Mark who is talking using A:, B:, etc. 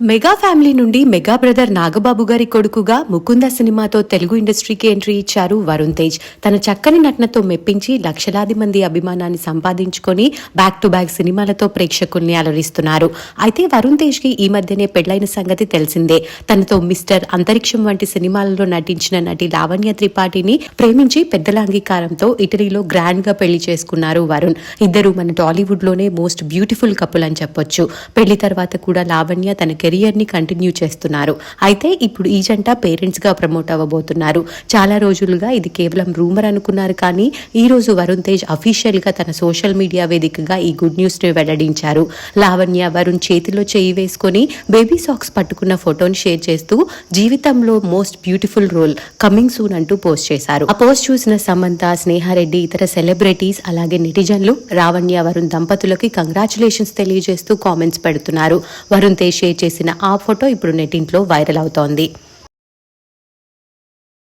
A: Mega family నుండి mega brother Nagababu గారి కొడుకుగా ముకుంద సినిమాతో తెలుగు ఇండస్ట్రీకి ఎంట్రీ ఇచ్చారు వరుణ్ తేజ్. తన చక్కని నటనతో మెప్పించి లక్షలాది మంది అభిమానాన్ని సంపాదించుకొని బ్యాక్ టు బ్యాక్ సినిమాలతో ప్రేక్షకుల్ని అలరిస్తున్నారు. అయితే వరుణ్ తేజ్కి ఈ మధ్యనే పెళ్ళైన సంగతి తెలిసిందే. తనతో మిస్టర్ అంతరిక్షం వంటి సినిమాలలో నటించిన నటి లావణ్య త్రిపాఠిని ప్రేమించి పెద్దల అంగీకారంతో ఇటలీలో గ్రాండ్గా పెళ్ళి చేసుకున్నారు వరుణ్. ఇద్దరు మన టాలీవుడ్లోనే మోస్ట్ బ్యూటిఫుల్ కపుల్ అని చెప్పొచ్చు. పెళ్ళి తర్వాత కూడా లావణ్య తనకి కెరియర్ని కంటిన్యూ చేస్తున్నారు. అయితే ఇప్పుడు ఈ జంట పేరెంట్స్గా ప్రమోట్ అవ్వబోతున్నారు. చాలా రోజులుగా ఇది కేవలం రూమర్ అనుకున్నారు కానీ ఈ రోజు వరుణ్ తేజ్ అఫీషియల్గా తన సోషల్ మీడియా వేదికగా ఈ గుడ్ న్యూస్ని వెల్లడించారు. లావణ్య వరుణ్ చేతిలో చేయి వేసుకొని బేబీ సాక్స్ పట్టుకున్న ఫోటోని షేర్ చేస్తూ జీవితంలో most beautiful role coming soon అంటూ పోస్ట్ చేశారు. ఆ పోస్ట్ చూసిన సమంత స్నేహారెడ్డి ఇతర సెలబ్రిటీస్ అలాగే నెటిజన్లు రావణ్య వరుణ్ దంపతులకి కంగ్రాచులేషన్స్ తెలియజేస్తూ కామెంట్స్ పెడుతున్నారు. వరుణ్ తేజ్ షేర్ చేసిన ఆ ఫోటో ఇప్పుడు నెట్టింట్లో వైరల్ అవుతోంది.